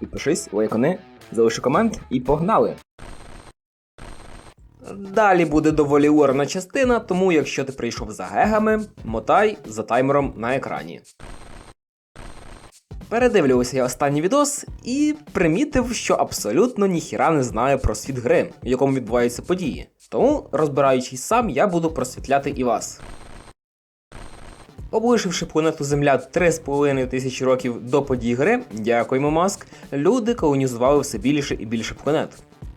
підпишись, лайкани, залиши комент і погнали! Далі буде доволі урна частина, тому якщо ти прийшов за гегами, мотай за таймером на екрані. Передивлювався я останній відос і примітив, що абсолютно ніхіра не знаю про світ гри, в якому відбуваються події. Тому, розбираючись сам, я буду просвітляти і вас. Облишивши планету Земля 3,5 тисячі років до подій гри, дякуємо Маск, люди колонізували все більше і більше планет.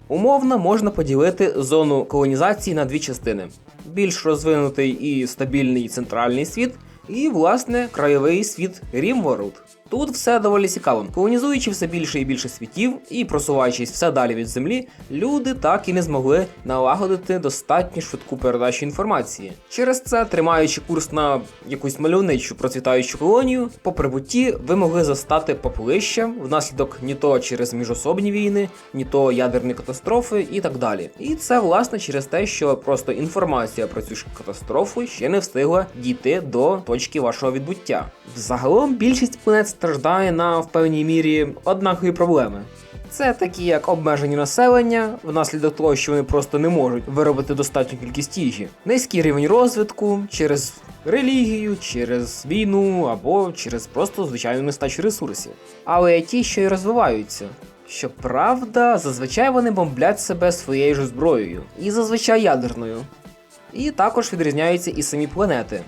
Умовно можна поділити зону колонізації на дві частини: більш розвинутий і стабільний центральний світ, і, власне, краєвий світ Rimworld. Тут все доволі цікаво. Колонізуючи все більше і більше світів і просуваючись все далі від землі, люди так і не змогли налагодити достатньо швидку передачу інформації. Через це, тримаючи курс на якусь мальовничу процвітаючу колонію, по прибутті ви могли застати популища внаслідок ні то через міжособні війни, ні то ядерні катастрофи і так далі. І це власне через те, що просто інформація про цю ж катастрофу ще не встигла дійти до точки вашого відбуття. Взагалом більшість планет страждає на в певній мірі однакові проблеми. Це такі як обмежені населення, внаслідок того, що вони просто не можуть виробити достатню кількість їжі, низький рівень розвитку через релігію, через війну або через просто звичайну нестачу ресурсів. Але ті, що й розвиваються. Щоправда, зазвичай вони бомблять себе своєю ж зброєю, і зазвичай ядерною. І також відрізняються і самі планети.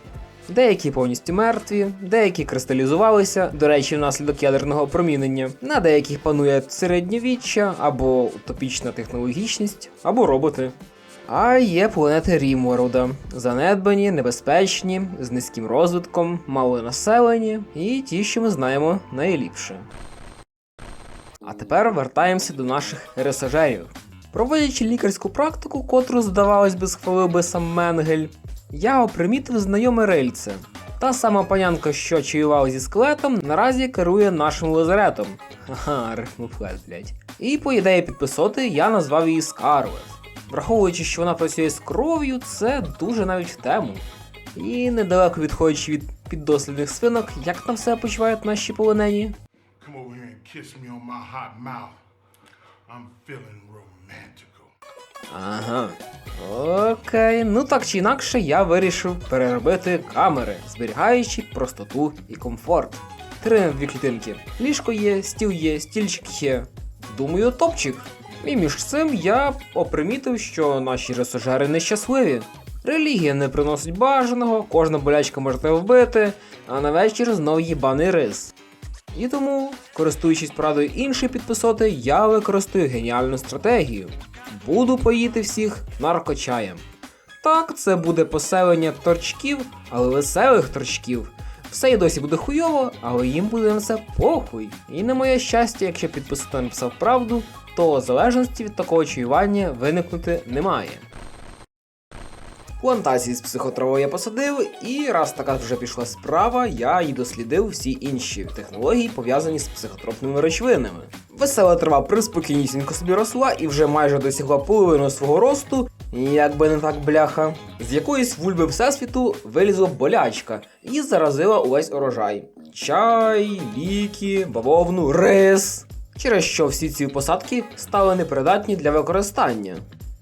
Деякі повністю мертві, деякі кристалізувалися, до речі, внаслідок ядерного промінення. На деяких панує середньовіччя або утопічна технологічність, або роботи. А є планети Рімворуда. Занедбані, небезпечні, з низьким розвитком, малонаселені і ті, що ми знаємо найліпше. А тепер вертаємося до наших ресажерів. Проводячи лікарську практику, котру, здавалось би, схвалив би сам Менгель, я опримітив знайоме рельце. Та сама панянка, що чаювала зі скелетом, наразі керує нашим лазаретом. Ха-ха, рифмофлет, блять. І по ідеї підписоти я назвав її Скарлет. Враховуючи, що вона працює з кров'ю, це дуже навіть в тему. І недалеко відходячи від піддослідних свинок, як там себе почувають наші полонені? Come over here and kiss me on my hot mouth. I'm feeling romantical. Ага. Окей, ну так чи інакше, я вирішив переробити камери, зберігаючи простоту і комфорт. Три дві клітинки. Ліжко є, стіл є, стільчик є. Думаю, топчик. І між цим я опримітив, що наші ресожери нещасливі. Релігія не приносить бажаного, кожна болячка тебе вбити, а на вечір знов їбаний рис. І тому, користуючись порадою іншої підписоти, я використаю геніальну стратегію. Буду поїти всіх наркочаєм. Так, це буде поселення торчків, але веселих торчків. Все і досі буде хуйово, але їм буде на це похуй. І на моє щастя, якщо підписати написав правду, то залежності від такого чуювання виникнути немає. Плантації з психотравою я посадив, і раз така вже пішла справа, я і дослідив всі інші технології, пов'язані з психотропними речовинами. Весела трава приспокійнісінько собі росла і вже майже досягла половину свого росту, як би не так бляха. З якоїсь вульби всесвіту вилізла болячка і заразила увесь урожай: чай, ліки, бавовну, рис. Через що всі ці посадки стали непридатні для використання.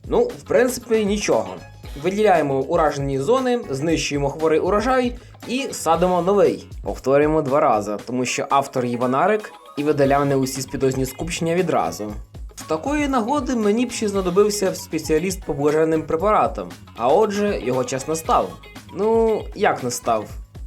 Ну, в принципі, нічого. Виділяємо уражені зони, знищуємо хворий урожай і садимо новий. Повторюємо два рази, тому що автор Іванарик і видаляв не усі спідозні скупчення відразу. З такої нагоди мені б ще знадобився спеціаліст по блаженним препаратам, а отже, його час настав. Ну, як настав?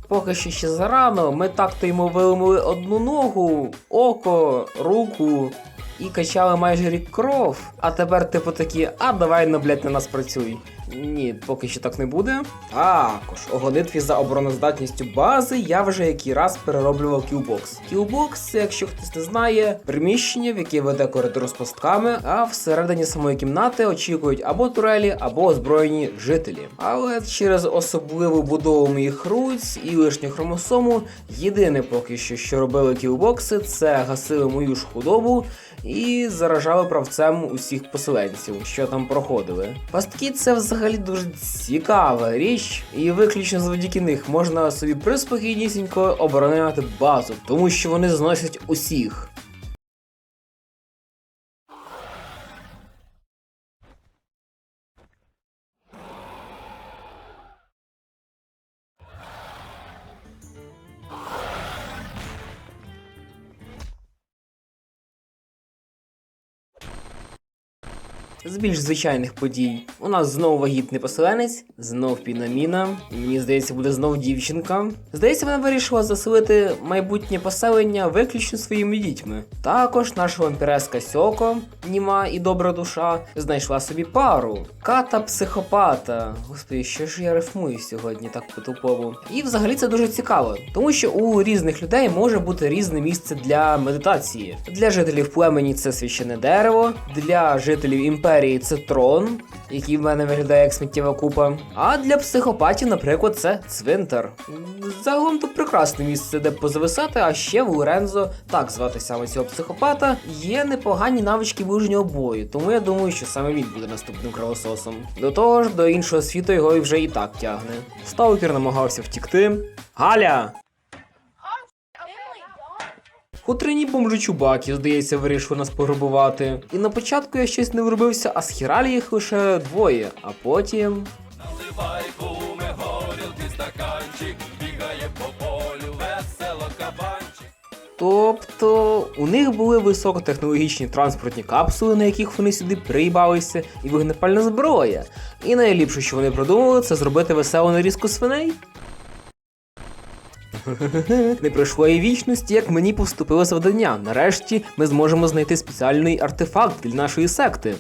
Поки що ще зарано, ми так-то йому виломили одну ногу, око, руку і качали майже рік кров. А тепер, типу, такі, а давай ну, блядь, на нас працюй. Ні, поки що так не буде. Також у гонитві за обороноздатністю бази я вже який раз перероблював кілбокс. Кілбокс, якщо хтось не знає, приміщення, в яке веде коридор з пастками, а всередині самої кімнати очікують або турелі, або озброєні жителі. Але через особливу будову моїх руць і лишню хромосому, єдине поки що, що робили кілбокси, це гасили мою ж худобу і заражали правцем усіх поселенців, що там проходили. Пастки це взагалі дуже цікава річ, і виключно завдяки них можна собі приспокійнісінько обороняти базу, тому що вони зносять усіх. З більш звичайних подій. У нас знов вагітний поселенець, знов пінаміна. Мені здається, буде знов дівчинка. Здається, вона вирішила заселити майбутнє поселення виключно своїми дітьми. Також наша вампіреска Сьоко, німа і добра душа, знайшла собі пару. Ката психопата. Господи, що ж я рифмую сьогодні так по-тупову. І взагалі це дуже цікаво, тому що у різних людей може бути різне місце для медитації. Для жителів племені це священне дерево, для жителів імперії це трон, який в мене виглядає як сміттєва купа. А для психопатів, наприклад, це цвинтар. Загалом тут прекрасне місце, де позависати, а ще в Лорензо, так звати саме цього психопата, є непогані навички ближнього бою, тому я думаю, що саме він буде наступним кровососом. До того ж, до іншого світу його вже і так тягне. Сталкер намагався втікти. Галя! Хутрені бомжи чубаки, здається, вирішили нас пограбувати. І на початку я щось не вробився, а схіралі їх лише двоє, а потім. Наливай куме горілки стаканчик, бігає по полю, весело кабанчик. Тобто у них були високотехнологічні транспортні капсули, на яких вони сюди приїбалися, і вогнепальна зброя. І найліпше, що вони придумали, це зробити веселу нарізку свиней. Не пройшло і вічності, як мені поступило завдання. Нарешті ми зможемо знайти спеціальний артефакт для нашої секти.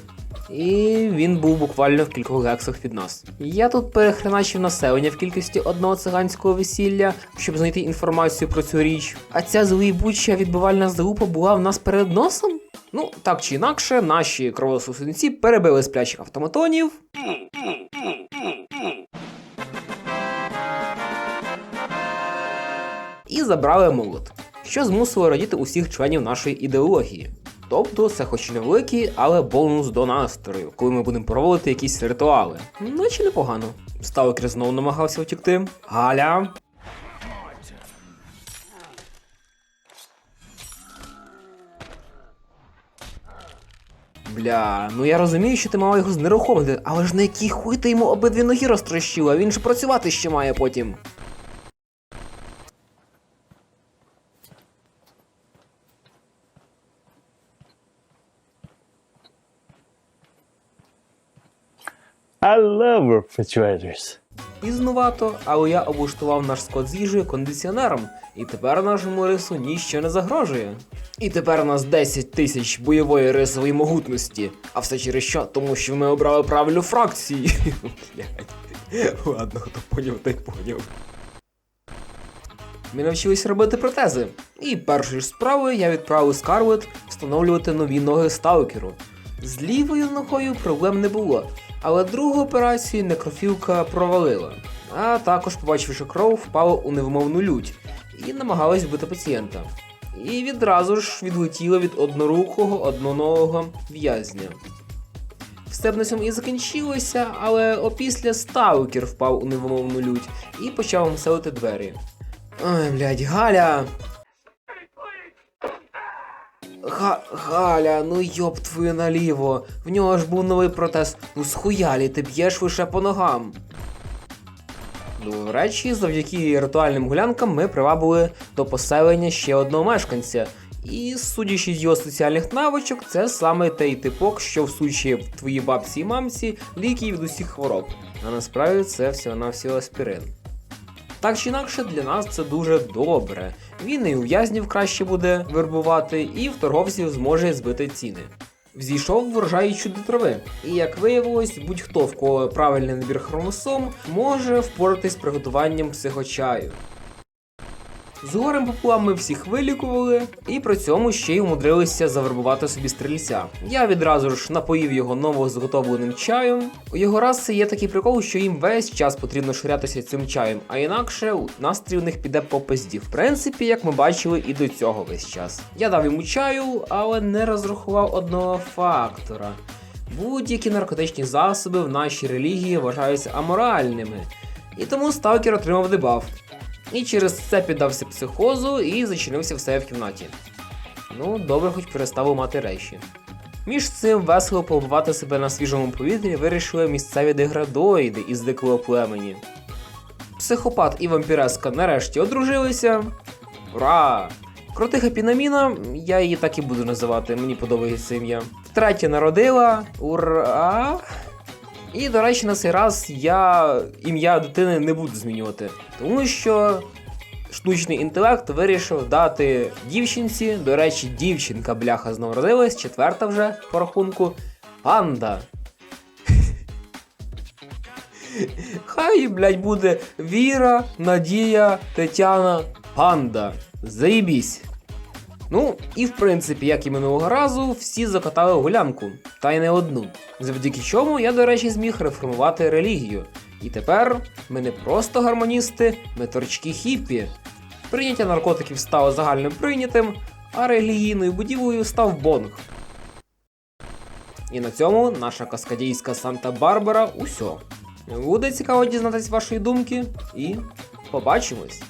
І він був буквально в кількох гексах від нас. Я тут перехреначив населення в кількості одного циганського весілля, щоб знайти інформацію про цю річ. А ця злоїбуча відбивальна залупа була в нас перед носом? Ну, так чи інакше, наші кровосусинці перебили сплячих автоматонів. І забрали молот, що змусило радіти усіх членів нашої ідеології. Тобто це хоч і невеликий, але бонус до настрою, коли ми будемо проводити якісь ритуали. Наче непогано. Сталкер знову намагався втікти. Галя. Бля, ну я розумію, що ти мала його знерухомити, але ж на який хуй ти йому обидві ноги розтрощила, він ж працювати ще має потім. I love refrigerators. Пізнувато, але я облаштував наш склад з їжею кондиціонером, і тепер нашому рису ніщо не загрожує. І тепер у нас 10 тисяч бойової рисової могутності. А все через що? Тому що ми обрали правильну фракцію. Ладно, хто поняв, той поняв. Ми навчились робити протези. І першою ж справою я відправив Скарлет встановлювати нові ноги сталкеру. З лівою ногою проблем не було, але другу операцію некрофілка провалила. А також, побачивши кров, впала у невмовну лють і намагалась вбити пацієнта. І відразу ж відлетіла від однорукого одноногого в'язня. Все б на цьому і закінчилося, але опісля сталкер впав у невимовну лють і почав мселити двері. Ой, блядь, Галя! Га Галя, ну йоб твою наліво. В нього ж був новий протез. Ну схуялі, ти б'єш лише по ногам. До речі, завдяки ритуальним гулянкам ми привабили до поселення ще одного мешканця. І судячи з його соціальних навичок, це саме той типок, що в твої бабці і мамці ліки від усіх хвороб. А насправді це всього-навсього аспірин. Так чи інакше, для нас це дуже добре. Він і у в'язнів краще буде вербувати, і в торговців зможе збити ціни. Взійшов врожай чуди трави, і як виявилось, будь-хто в кого правильний набір хромосом може впоратись з приготуванням психочаю. З горем пополам ми всіх вилікували, і при цьому ще й умудрилися завербувати собі стрільця. Я відразу ж напоїв його новозготовленим чаєм. У його раси є такий прикол, що їм весь час потрібно ширятися цим чаєм, а інакше настрій у них піде по пизді. В принципі, як ми бачили, і до цього весь час. Я дав йому чаю, але не розрахував одного фактора. Будь-які наркотичні засоби в нашій релігії вважаються аморальними. І тому сталкер отримав дебаф. І через це піддався психозу і зачинився в себе в кімнаті. Ну, добре, хоч перестав мати речі. Між цим весело побувати себе на свіжому повітрі вирішили місцеві деградоїди із дикого племені. Психопат і вампіреска нарешті одружилися. Ура! Крутиха Пінаміна, я її так і буду називати, мені подобається ім'я. Третя народила. Ура! І, до речі, на цей раз я ім'я дитини не буду змінювати, тому що штучний інтелект вирішив дати дівчинці, до речі, дівчинка бляха знову родилась, четверта вже по рахунку, панда. Хай, блядь, буде Віра, Надія, Тетяна, Панда. Заїбісь. Ну, і в принципі, як і минулого разу, всі закатали гулянку, та й не одну. Завдяки чому я, до речі, зміг реформувати релігію. І тепер ми не просто гармоністи, ми торчки хіппі. Прийняття наркотиків стало загальним прийнятим, а релігійною будівлею став бонг. І на цьому наша каскадійська Санта-Барбара усьо. Буде цікаво дізнатись вашої думки і побачимось!